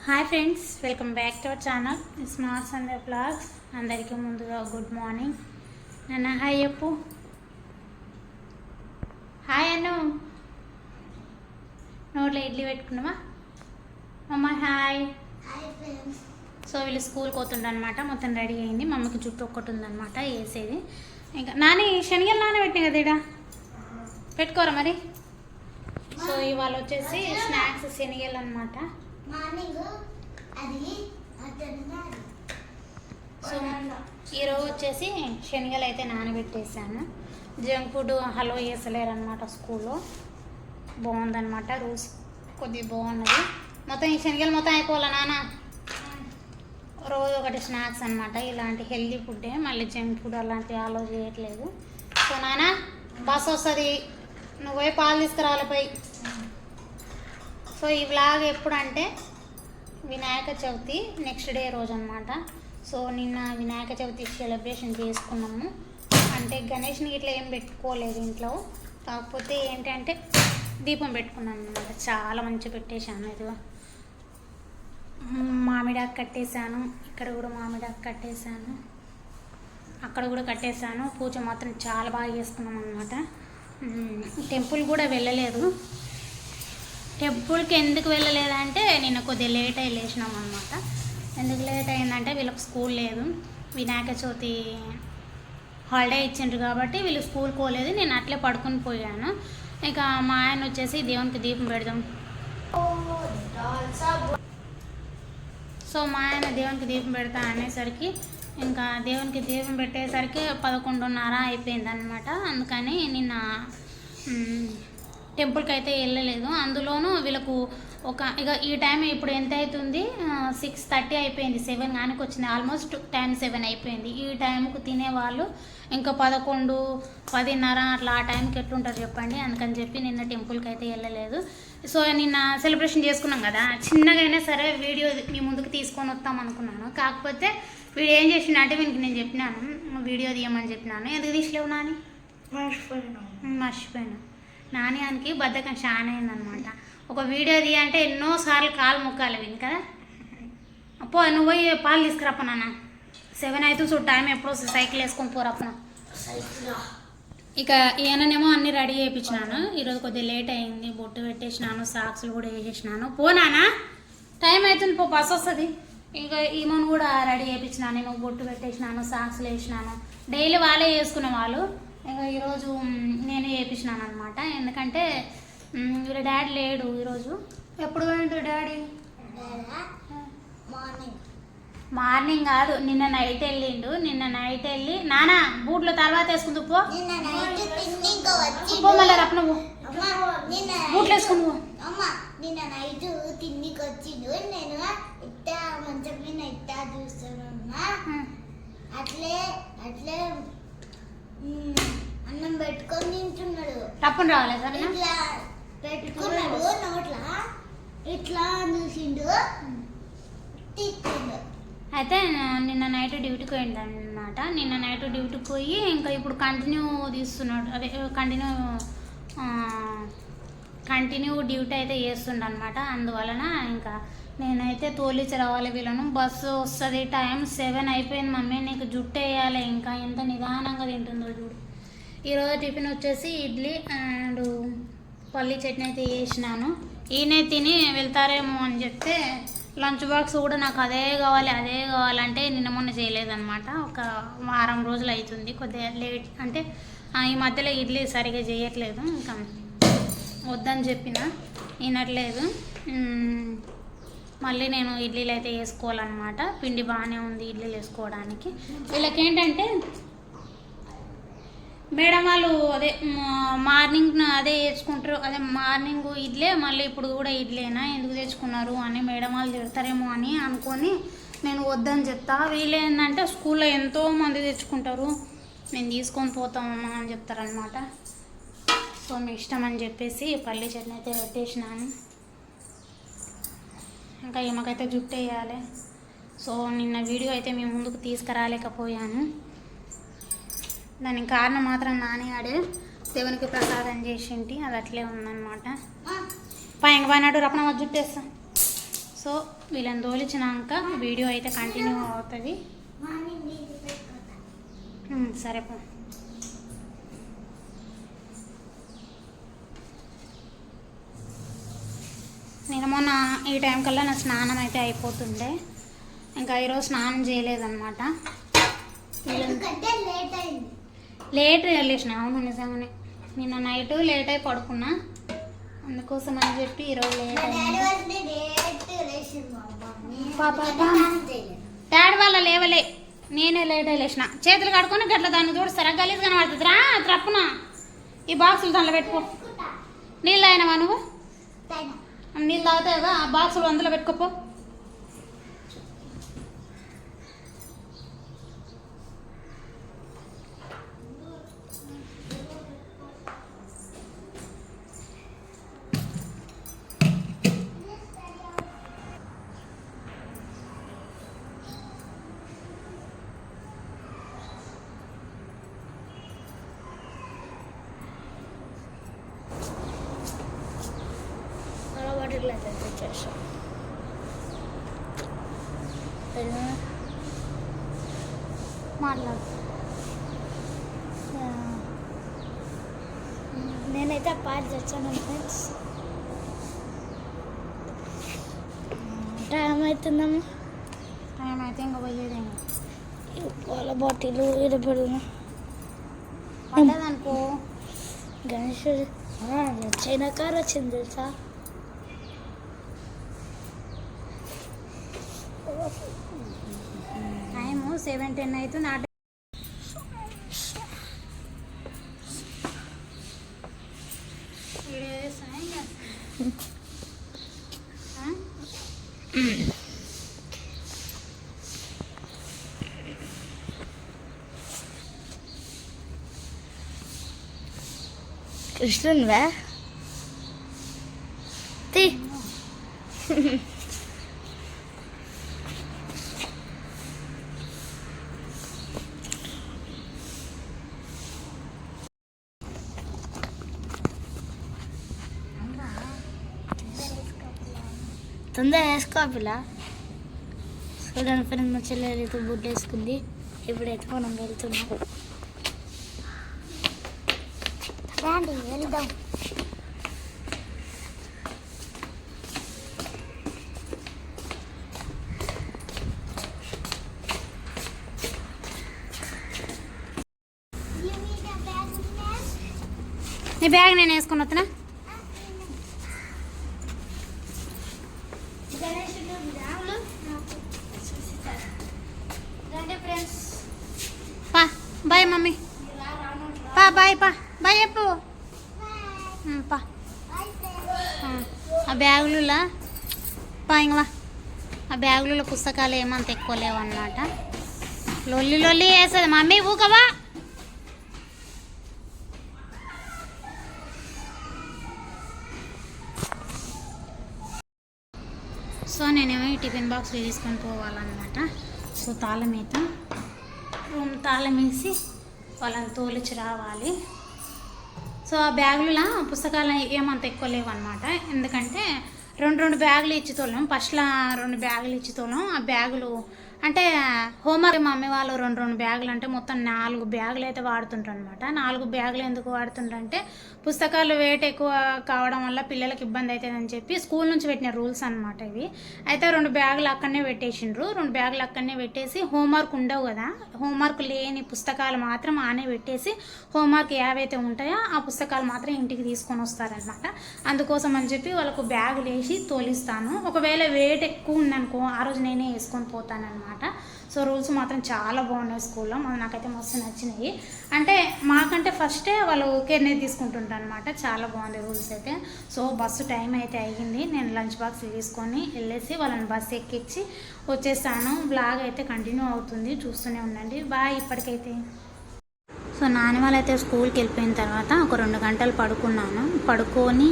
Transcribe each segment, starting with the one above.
Hi friends welcome back to our channel smart Sunday blogs అందరికీ ముందుగా good morning నాన్న hi చెప్పు hi అను నోట్లో ఇడ్లీ పెట్టుకున్నావా? అమ్మ హాయ్ సో వీళ్ళు స్కూల్కి పోతుండనమాట మొత్తం రెడీ అయింది. మమ్మీకి జుట్టు ఒక్కటి ఉందన్నమాట వేసేది. ఇంకా నాని శనగలు నానబెట్టిన కదా ఇడ పెట్టుకోరా మరి? సో ఇవాళ వచ్చేసి స్నాక్స్ శనగలు అనమాట సో ఈరోజు వచ్చేసి శనగలు అయితే నానబెట్టేసాను. జంక్ ఫుడ్ హలో వేసలేరు అనమాట స్కూల్లో. బాగుందన్నమాట రూల్స్ కొద్దిగా బాగున్నది. మొత్తం ఈ శనగలు మొత్తం అయిపోవాలా నాన్న? రోజు ఒకటి స్నాక్స్ అనమాట ఇలాంటి హెల్దీ ఫుడ్డే. మళ్ళీ జంక్ ఫుడ్ అలాంటివి ఆలో చేయట్లేదు. సో నాన్న బస్ వస్తుంది. నువ్వు పోయి పాలు తీసుకురావాలి పోయి. సో ఈ వ్లాగ్ ఎప్పుడంటే వినాయక చవితి నెక్స్ట్ డే రోజు అనమాట సో నిన్న వినాయక చవితి సెలబ్రేషన్ చేసుకున్నాము. అంటే గణేష్ని ఇట్లా ఏం పెట్టుకోలేదు ఇంట్లో. కాకపోతే ఏంటంటే దీపం పెట్టుకున్నాను అనమాట చాలా మంచిగా పెట్టేశాను ఇదిగో. మామిడాకు కట్టేశాను. ఇక్కడ కూడా మామిడాకు కట్టేశాను. అక్కడ కూడా కట్టేశాను. పూజ మాత్రం చాలా బాగా చేసుకున్నాం అనమాట టెంపుల్ కూడా వెళ్ళలేదు. టెంపుల్కి ఎందుకు వెళ్ళలేదంటే నిన్న కొద్దిగా లేట్ అయి లేచినాం అనమాట ఎందుకు లేట్ అయిందంటే వీళ్ళకి స్కూల్ లేదు. వినాయక చవితి హాలిడే ఇచ్చిండ్రు కాబట్టి వీళ్ళు స్కూల్ పోలేదు. నేను అట్లే పడుకుని పోయాను. ఇక మా ఆయన వచ్చేసి దేవునికి దీపం పెడదాం. సో మా ఆయన దేవునికి దీపం పెడతా అనేసరికి ఇంకా దేవునికి దీపం పెట్టేసరికి పదకొండున్నర అయిపోయింది అనమాట అందుకని నిన్న టెంపుల్కి అయితే వెళ్ళలేదు. అందులోనూ వీళ్ళకు ఒక ఇక ఈ టైం ఇప్పుడు ఎంత అవుతుంది సిక్స్ థర్టీ అయిపోయింది. సెవెన్ కానీ వచ్చింది ఆల్మోస్ట్ టెన్ సెవెన్ అయిపోయింది. ఈ టైంకు తినేవాళ్ళు ఇంకా పదకొండు పదిన్నర అట్లా ఆ టైంకి ఎట్లుంటారు చెప్పండి. అందుకని చెప్పి నిన్న టెంపుల్కి అయితే వెళ్ళలేదు. సో నిన్న సెలబ్రేషన్ చేసుకున్నాం కదా. చిన్నగా అయినా సరే వీడియో మీ ముందుకు తీసుకొని వస్తాం అనుకున్నాను. కాకపోతే వీడు ఏం చేసిండంటే వీనికి నేను చెప్పినాను. వీడియో తీయమని చెప్పినాను. ఎందుకు తీసలేవు నాని? మర్చిపోయాను. నాని నాణ్యానికి బద్ధకం చాలా అయిందనమాట. ఒక వీడియో తీయ అంటే ఎన్నోసార్లు కాలు మొక్కాలి విని కదా? అప్పో నువ్వు పోయి పాలు తీసుకురాప సెవెన్ అవుతుంది చూడు టైం ఎప్పుడు వస్తుంది? సైకిల్ వేసుకొని పోరప్పన ఇక ఈయననేమో అన్ని రెడీ చేయించినాను. ఈరోజు కొద్దిగా లేట్ అయింది. బొట్టు పెట్టేసినాను సాక్స్లు కూడా వేసేసినాను. పోనానా టైం అవుతుంది పో బస్ వస్తుంది. ఇక ఈమెను కూడా రెడీ చేయించినాను. నేను బొట్టు పెట్టేసినాను సాక్స్లు వేసినాను. డైలీ వాళ్ళే చేసుకునే వాళ్ళు. ఇక ఈరోజు నేనే చేయించినాను అనమాట ఎందుకంటే వీళ్ళ డాడీ లేడు ఈరోజు. ఎప్పుడు పోయిండు డాడీ? మార్నింగ్ మార్నింగ్ కాదు నిన్న నైట్ వెళ్ళిండు. నిన్న నైట్ వెళ్ళి నానా బూట్లో తర్వాత వేసుకుందు పో. పో మళ్ళీ నిన్న బూట్లు వేసుకుని పో. నిన్న నైట్ తిన్నికి వచ్చిండు. నేను ఇట్టా మంచం మీద ఇట్టా చూస్తున్నా. అట్లే అట్లే అన్నం పెట్టుకొని తింటున్నాడు. రప్పని రావాలి సరేనా ఇట్లా పెట్టుకున్నాడు నోట్లా. ఇట్లా చూసిండు. తిట్టిండు. అయితే నిన్న నైట్ డ్యూటీకి పోయింది అనమాట నిన్న నైట్ డ్యూటీకి పోయి ఇంకా ఇప్పుడు కంటిన్యూ తీస్తున్నాడు. అదే కంటిన్యూ కంటిన్యూ డ్యూటీ అయితే చేస్తుండ అనమాట అందువలన ఇంకా నేనైతే తోలిచి రావాలి వీళ్ళను. బస్సు వస్తుంది టైం సెవెన్ అయిపోయింది మమ్మీ నీకు జుట్టు వేయాలి ఇంకా. ఎంత నిదానంగా తింటుందో చూడు. ఈరోజు టిఫిన్ వచ్చేసి ఇడ్లీ అండ్ పల్లి చట్నీ అయితే వేసినాను ఈయనే తిని వెళ్తారేమో అని చెప్తే లంచ్ బాక్స్ కూడా నాకు అదే కావాలి అదే కావాలంటే నిన్న మొన్న చేయలేదన్నమాట. ఒక వారం రోజులు అవుతుంది కొద్దిగా లేట్ అంటే ఈ మధ్యలో ఇడ్లీ సరిగా చేయట్లేదు. ఇంకా వద్దని చెప్పిన వినట్లేదు. మళ్ళీ నేను ఇడ్లీలు అయితే వేసుకోవాలన్నమాట. పిండి బాగానే ఉంది ఇడ్లీలు వేసుకోవడానికి. వీళ్ళకి ఏంటంటే మేడం వాళ్ళు అదే మా- మార్నింగ్ అదే తెచ్చుకుంటారు అదే మార్నింగ్ ఇడ్లే మళ్ళీ ఇప్పుడు కూడా ఇడ్లేనా? ఎందుకు తెచ్చుకున్నారు అని మేడం వాళ్ళు తిడతారేమో అని అనుకొని నేను వద్దని చెప్తా. వీళ్ళు ఏంటంటే స్కూల్లో ఎంతో మంది తెచ్చుకుంటారు. నేను తీసుకొని పోతామమ్మా అని చెప్తారనమాట సో మీ ఇష్టం అని చెప్పేసి పల్లీ చట్నీ అయితే పెట్టేసినాను. ఇంకా ఈమెకైతే జుట్టు వేయాలి. సో నిన్న వీడియో అయితే మీ ముందుకు తీసుకురాలేకపోయాను. దానికి కారణం మాత్రం నానేవాడు దేవునికి ప్రసాదం చేసింటి. అది అట్లే ఉందన్నమాట. మా పైన పైనట్టు రపణ జుట్టేస్తా సో వీళ్ళని తోలిచ్చినాక వీడియో అయితే కంటిన్యూ అవుతుంది. సరే పో నేను మొన్న ఈ టైం కల్లా నా స్నానం అయితే అయిపోతుండే. ఇంకా ఈరోజు స్నానం చేయలేదన్నమాట. లేట్ లేచిన అవును నిజంగానే. నిన్న నైట్ లేట్ అయి పడుకున్నా. అందుకోసం అని చెప్పి ఈరోజు లేట్ డాడీ వాళ్ళ లేవలే. నేనే లేట్ అయి లేచిన. చేతులు కడుకొని గట్ల దాన్ని చూడస్తారా? గలీజ్ కనబడుతుంది. రా త్రప్పున. ఈ బాక్సులు దాంట్లో పెట్టుకో. నీళ్ళు అయినవా నువ్వు. నీళ్ళు తాగుతాయిగా ఆ బాక్సులు అందులో పెట్టుకోపో. లేదు తెచ్చేసా. పెరుగు. మాట్లాడు. నేనైతే పాలు తెచ్చాను ఫ్రెండ్స్ టైం అవుతుందమ్మా టైం అయితే ఇంకా పోయేదేమో పాల బాటిల్ ఇరపడును పడ్డదనుకో గణేశుడు చైనా కార్ వచ్చింది తెలుసా సెవెన్ టెన్ అవుతుంది ఆ టైం- తొందర వేసుకో పిల్ల చూడండి ఫ్రెండ్ మా చెల్లెలు అయితే బుడ్డ వేసుకుంది ఇప్పుడైతే మనం వెళ్తున్నాం. రండి వెళ్దాం. నీ బ్యాగ్ నేను వేసుకొని వస్తున్నా పా బాయ్ మమ్మీ పా బాయ్ పా బాయ్ చెప్పు పా ఆ, బ్యాగులలో? పా ఇంక ఆ బ్యాగులలో పుస్తకాలు ఏమంత ఎక్కువ లేవు అన్నమాట లొల్లి లొల్లి వేస్తుంది. మమ్మీ ఊకవా సో నేనేమో ఈ టిఫిన్ బాక్స్ తీసుకొని పోవాలన్నమాట. సో తాళం అయితే రూమ్ తాళం వేసి వాళ్ళని తోలిచి రావాలి. సో ఆ బ్యాగులలో పుస్తకాలు ఏమంత ఎక్కువ లేవు అనమాట ఎందుకంటే రెండు రెండు బ్యాగులు ఇచ్చి తోలాం ఫస్ట్లో రెండు బ్యాగులు ఇచ్చి తోలాం ఆ బ్యాగులు అంటే హోంవర్క్ మమ్మీ వాళ్ళు రెండు రెండు బ్యాగులు అంటే మొత్తం నాలుగు బ్యాగులు అయితే వాడుతుంటారు అనమాట నాలుగు బ్యాగులు ఎందుకు వాడుతుంటారంటే పుస్తకాలు వెయిట్ ఎక్కువ కావడం వల్ల పిల్లలకి ఇబ్బంది అవుతుందని చెప్పి స్కూల్ నుంచి పెట్టిన రూల్స్ అనమాట ఇవి. అయితే రెండు బ్యాగులు అక్కడనే పెట్టేసిండ్రు. రెండు బ్యాగులు అక్కడనే పెట్టేసి హోంవర్క్ ఉండవు కదా. హోంవర్క్ లేని పుస్తకాలు మాత్రం ఆనే పెట్టేసి హోంవర్క్ ఏవైతే ఉంటాయో ఆ పుస్తకాలు మాత్రం ఇంటికి తీసుకొని వస్తారనమాట అందుకోసం అని చెప్పి వాళ్ళకు బ్యాగులు వేసి తోలిస్తాను. ఒకవేళ వెయిట్ ఎక్కువ ఉందనుకో ఆ రోజు నేనే వేసుకొని అనమాట సో రూల్స్ మాత్రం చాలా బాగున్నాయి స్కూల్లో. నాకైతే మస్తు నచ్చినాయి. అంటే మాకంటే ఫస్టే వాళ్ళు కేర్నే తీసుకుంటుంటారు అనమాట చాలా బాగుంది రూల్స్ అయితే. సో బస్సు టైం అయితే అయ్యింది. నేను లంచ్ బాక్స్ తీసుకొని వెళ్ళేసి వాళ్ళని బస్సు ఎక్కించి వచ్చేస్తాను బ్లాగ్ అయితే కంటిన్యూ అవుతుంది. చూస్తూనే ఉండండి. బాయ్ ఇప్పటికైతే. సో నాన్న వాళ్ళైతే స్కూల్కి వెళ్ళిపోయిన తర్వాత ఒక రెండు గంటలు పడుకున్నాను. పడుకొని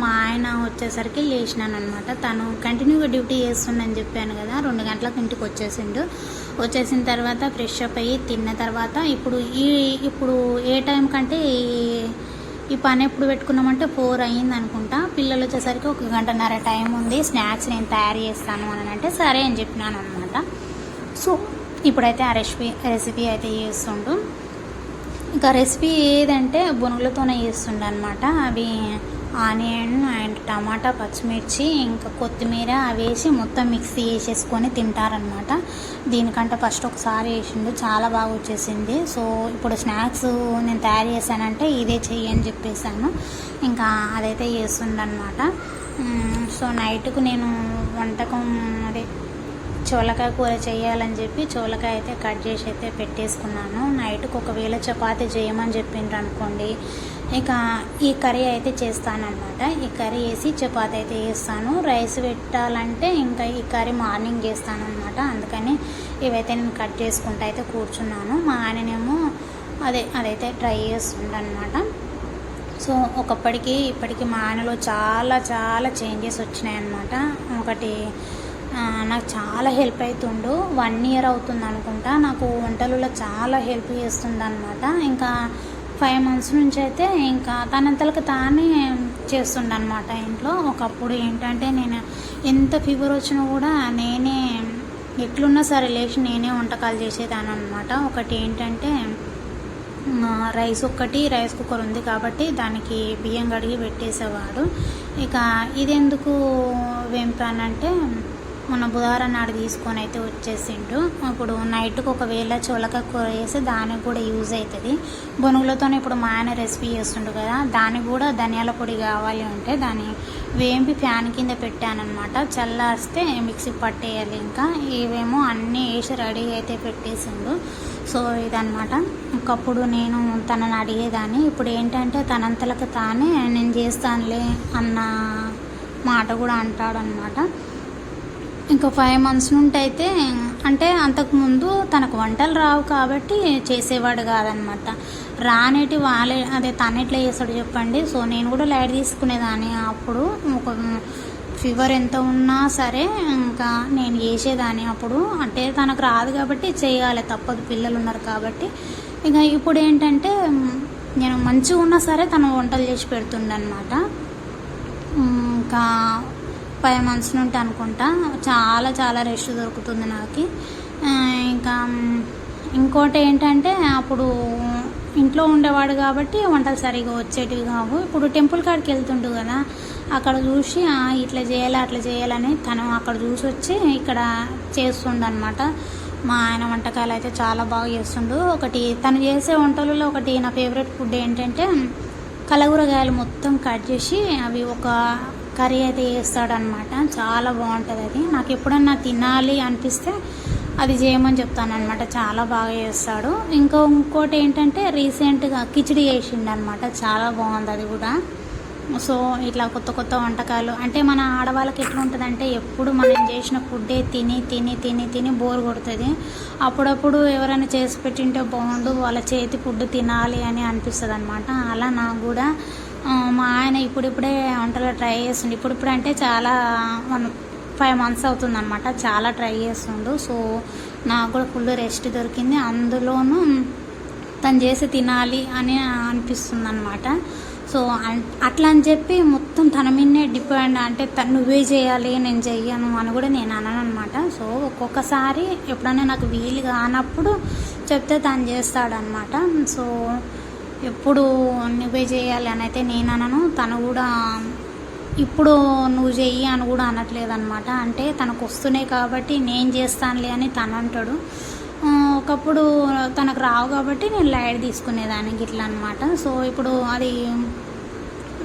మా ఆయన వచ్చేసరికి లేచినాను అనమాట తను కంటిన్యూగా డ్యూటీ చేస్తుండని చెప్పాను కదా రెండు గంటలకు ఇంటికి వచ్చేసిండు. వచ్చేసిన తర్వాత ఫ్రెష్ అప్ అయ్యి తిన్న తర్వాత ఇప్పుడు ఈ ఇప్పుడు ఏ టైం కంటే ఈ పని ఎప్పుడు పెట్టుకున్నామంటే ఫోర్ అయ్యింది అనుకుంటా పిల్లలు వచ్చేసరికి ఒక గంటన్నర టైం ఉంది. స్నాక్స్ నేను తయారు చేస్తాను అని అంటే సరే అని చెప్పినాను అనమాట సో ఇప్పుడైతే ఆ రెసిపీ రెసిపీ అయితే చేస్తుండు. ఇంకా రెసిపీ ఏదంటే బొనుగులతోనే చేస్తుండే అనమాట అవి ఆనియన్ అండ్ టమాటా పచ్చిమిర్చి ఇంకా కొత్తిమీర అవి వేసి మొత్తం మిక్సీ చేసేసుకొని తింటారనమాట దీనికంటే ఫస్ట్ ఒకసారి వేసిండు చాలా బాగా వచ్చేసింది. సో ఇప్పుడు స్నాక్స్ నేను తయారు చేశానంటే ఇదే చెయ్యి అని చెప్పేసాను ఇంకా అదైతే చేస్తుండనమాట సో నైట్కు నేను వంటకం అదే చోలకాయ కూర చేయాలని చెప్పి చోలకాయ అయితే కట్ చేసి అయితే పెట్టేసుకున్నాను. నైట్కి ఒకవేళ చపాతీ చేయమని చెప్పిండ్రు అనుకోండి ఇక ఈ కర్రీ అయితే చేస్తానమాట ఈ కర్రీ వేసి చపాతి అయితే వేస్తాను రైస్ పెట్టాలంటే ఇంకా ఈ కర్రీ మార్నింగ్ చేస్తానమాట అందుకని ఇవైతే నేను కట్ చేసుకుంటూ అయితే కూర్చున్నాను. మా ఆయననేమో అదే అదైతే ట్రై చేస్తుండనమాట సో ఒకప్పటికి ఇప్పటికి మా ఆయనలో చాలా చాలా చేంజెస్ వచ్చినాయి అన్నమాట ఒకటి నాకు చాలా హెల్ప్ అవుతుండు వన్ ఇయర్ అవుతుంది అనుకుంటా. నాకు వంటలలో చాలా హెల్ప్ చేస్తుందనమాట ఇంకా ఫైవ్ మంత్స్ నుంచి అయితే ఇంకా తనంతలకు తానే చేస్తుండనమాట ఇంట్లో. ఒకప్పుడు ఏంటంటే నేను ఎంత ఫీవర్ వచ్చినా కూడా నేనే ఎట్లున్నా సరే లేచి నేనే వంటకాలు చేసేదాని అనమాట ఒకటి ఏంటంటే రైస్ ఒక్కటి రైస్ కుక్కర్ ఉంది కాబట్టి దానికి బియ్యం కడిగి పెట్టేసేవాడు. ఇక ఇది ఎందుకు వేంపానంటే మొన్న బుధవారం నాడు తీసుకొని అయితే వచ్చేసిండు. ఇప్పుడు నైట్కి ఒకవేళ చోలక కూర వేసి దానికి కూడా యూజ్ అవుతుంది బొనుగులతో ఇప్పుడు మా ఆయన రెసిపీ చేస్తుండు కదా దానికి కూడా ధనియాల పొడి కావాలి అంటే దాన్ని వేంపి ఫ్యాన్ కింద పెట్టానమాట చల్లారిస్తే మిక్సీ పట్టేయాలి ఇంకా. ఇవేమో అన్నీ వేసి రెడీ అయితే పెట్టేసిండు. సో ఇదనమాట ఒకప్పుడు నేను తనని అడిగేదాన్ని ఇప్పుడు ఏంటంటే తనంతలకు తానే నేను చేస్తానులే అన్న మాట కూడా అంటాడనమాట ఇంకా ఫైవ్ మంత్స్ నుండి అయితే అంటే అంతకుముందు తనకు వంటలు రావు కాబట్టి చేసేవాడు కాదనమాట రానేటి వాళ్ళే అదే తను ఎట్లా చేస్తాడు చెప్పండి. సో నేను కూడా లైట్ తీసుకునేదాన్ని అప్పుడు. ఒక ఫీవర్ ఎంత ఉన్నా సరే ఇంకా నేను చేసేదాన్ని అప్పుడు. అంటే తనకు రాదు కాబట్టి చేయాలి తప్పదు. పిల్లలు ఉన్నారు కాబట్టి. ఇక ఇప్పుడు ఏంటంటే నేను మంచిగా ఉన్నా సరే తను వంటలు చేసి పెడుతుండనమాట ఇంకా ఫైవ్ మంత్స్ నుండి అనుకుంటా. చాలా చాలా రెస్ట్ దొరుకుతుంది నాకు. ఇంకా ఇంకోటి ఏంటంటే అప్పుడు ఇంట్లో ఉండేవాడు కాబట్టి వంటలు సరిగా వచ్చేటివి కావు. ఇప్పుడు టెంపుల్ కాడికి వెళ్తుండు కదా అక్కడ చూసి ఇట్లా చేయాలి అట్లా చేయాలని తను అక్కడ చూసి వచ్చి ఇక్కడ చేస్తుండనమాట మా ఆయన వంటకాలు అయితే చాలా బాగా చేస్తుండు. ఒకటి తను చేసే వంటలలో ఒకటి నా ఫేవరెట్ ఫుడ్ ఏంటంటే కలగూరగాయలు మొత్తం కట్ చేసి అవి ఒక కర్రీ అయితే చేస్తాడనమాట. చాలా బాగుంటుంది అది. నాకు ఎప్పుడన్నా తినాలి అనిపిస్తే అది చేయమని చెప్తానమాట చాలా బాగా చేస్తాడు. ఇంకో ఇంకోటి ఏంటంటే రీసెంట్గా కిచిడి చేసిండు అనమాట చాలా బాగుంది అది కూడా. సో ఇట్లా కొత్త కొత్త వంటకాలు. అంటే మన ఆడవాళ్ళకి ఎట్లా ఉంటుందంటే ఎప్పుడు మనం చేసిన ఫుడ్డే తిని తిని తిని తిని బోర్ కొడుతుంది. అప్పుడప్పుడు ఎవరైనా చేసి పెట్టింటే బాగుండు వాళ్ళ చేతి ఫుడ్ తినాలి అని అనిపిస్తుంది అనమాట అలా నాకు కూడా మా ఆయన ఇప్పుడిప్పుడే వంటలు ట్రై చేస్తుండే. ఇప్పుడిప్పుడు అంటే చాలా వన్ ఫైవ్ మంత్స్ అవుతుంది అనమాట చాలా ట్రై చేస్తుండు. సో నాకు కూడా ఫుల్ రెస్ట్ దొరికింది. అందులోనూ తను చేసి తినాలి అని అనిపిస్తుంది అనమాట సో అన్- అట్లా అని చెప్పి మొత్తం తన మీదనే డిపెండ్ అంటే తను నువ్వే చేయాలి నేను చెయ్యను అని కూడా నేను అనను అనమాట సో ఒక్కొక్కసారి ఎప్పుడైనా నాకు వీలు కానప్పుడు చెప్తే తను చేస్తాడనమాట సో ఎప్పుడు నువ్వే చేయాలి అని అయితే నేను అనను. తను కూడా ఇప్పుడు నువ్వు చెయ్యి అని కూడా అనట్లేదు అనమాట అంటే తనకు వస్తున్నాయి కాబట్టి నేను చేస్తానులే అని తను అంటాడు. ఒకప్పుడు తనకు రావు కాబట్టి నేను లైట్ తీసుకునేదానికి ఇట్లా అనమాట సో ఇప్పుడు అది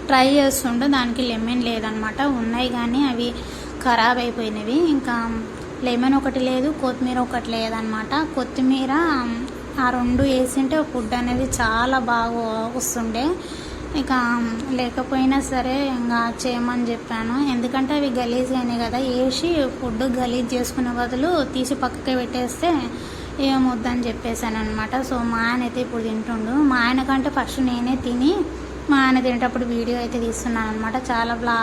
ట్రై చేస్తుంటే దానికి లెమన్ లేదనమాట ఉన్నాయి కానీ అవి ఖరాబ్ అయిపోయినవి. ఇంకా లెమన్ ఒకటి లేదు కొత్తిమీర ఒకటి లేదనమాట కొత్తిమీర ఆ రెండు వేసింటే ఫుడ్ అనేది చాలా బాగా వస్తుండే. ఇక లేకపోయినా సరే ఇంకా చేయమని చెప్పాను. ఎందుకంటే అవి గలీజ్ అయినాయి కదా వేసి ఫుడ్ గలీజ్ చేసుకునే బదులు తీసి పక్కకి పెట్టేస్తే ఏమొద్దని చెప్పేశాను అనమాట సో మా ఆయన అయితే ఇప్పుడు తింటుండు. మా ఆయన కంటే ఫస్ట్ నేనే తిని మా ఆయన తినేటప్పుడు వీడియో అయితే తీస్తున్నాను అనమాట చాలా బ్లా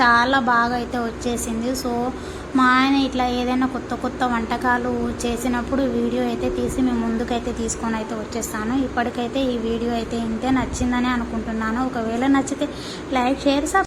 చాలా బాగా అయితే వచ్చేసింది. సో మా ఆయన ఇట్లా ఏదైనా కొత్త కొత్త వంటకాలు చేసినప్పుడు వీడియో అయితే తీసి మేము ముందుకైతే తీసుకొని అయితే వచ్చేస్తాను. ఇప్పటికైతే ఈ వీడియో అయితే ఇంతే నచ్చిందని అనుకుంటున్నాను. ఒకవేళ నచ్చితే లైక్ షేర్ సబ్